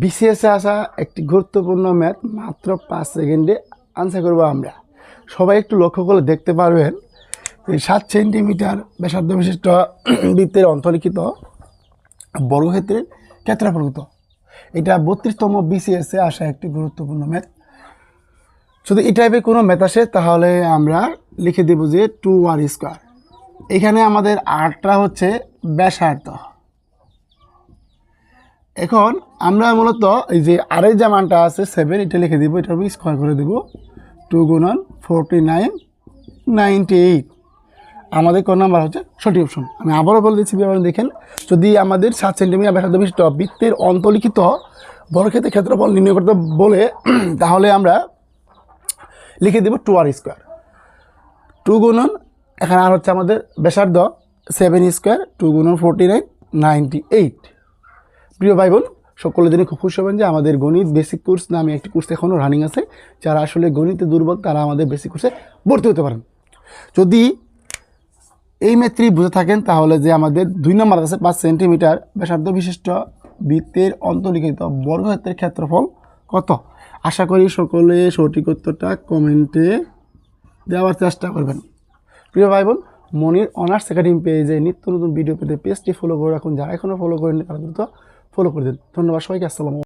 বিসিএসে আসা একটি গুরুত্বপূর্ণ ম্যাথ মাত্র পাঁচ সেকেন্ডে আনসার করব আমরা। সবাই একটু লক্ষ্য করলে দেখতে পারবেন সাত সেন্টিমিটার ব্যাসার্ধ বিশিষ্ট বৃত্তের অন্তর্লিখিত বর্গক্ষেত্রের ক্ষেত্রফলগত এটা বত্রিশতম বিসিএসে আসা একটি গুরুত্বপূর্ণ ম্যাথ যদি এই টাইপের কোনো ম্যাথ আসে, তাহলে আমরা লিখে দেব যে টু আর স্কোয়ার এখানে আমাদের আরটা হচ্ছে ব্যাসার্ধ। এখন আমরা মূলত এই যে আরের যে মানটা আছে সেভেন এটা লিখে দিব এটা স্কোয়ার করে দেব। টু গুণন ফোরটি নাইন নাইনটি এইট আমাদের কোন নাম্বার হচ্ছে সঠিক অপশন আমি আবারও বলে দিচ্ছি আপনি দেখেন। যদি আমাদের সাত সেন্টিমিটার ব্যাসার্ধ বিশিষ্ট বৃত্তের অন্তলিখিত বর্গক্ষেত্রের ক্ষেত্রফল নির্ণয় করতে বলে, তাহলে আমরা লিখে দেব টু আর স্কোয়ার টু গুণন, এখানে আর হচ্ছে আমাদের ব্যাসার্ধ সেভেন স্কোয়ার টু গুণন ফোরটি নাইন নাইনটি এইট প্রিয় ভাই বোন সকলের জন্য খুব খুশি হবেন যে আমাদের গণিত বেসিক কোর্স নামে একটি কোর্স এখনও রানিং আছে, যারা আসলে গণিতে দুর্বল তারা আমাদের বেসিক কোর্সে ভর্তি হতে পারেন। যদি এই মেত্রী বুঝে থাকেন, তাহলে যে আমাদের দুই নম্বর আছে পাঁচ সেন্টিমিটার ব্যাসার্ধ বিশিষ্ট বৃত্তের অন্তর্লিখিত বর্গক্ষেত্রের ক্ষেত্রফল কত? আশা করি সকলে সঠিক উত্তরটা কমেন্টে দেওয়ার চেষ্টা করবেন। প্রিয় ভাই বোন, মনির অনার্স একাডেমি পেজে নিত্য নতুন ভিডিও পেতে পেজটি ফলো করে রাখুন। যারা এখনও ফলো করেন তারা দ্রুত ফলো করে দিন। ধন্যবাদ সবাইকে আসসালাম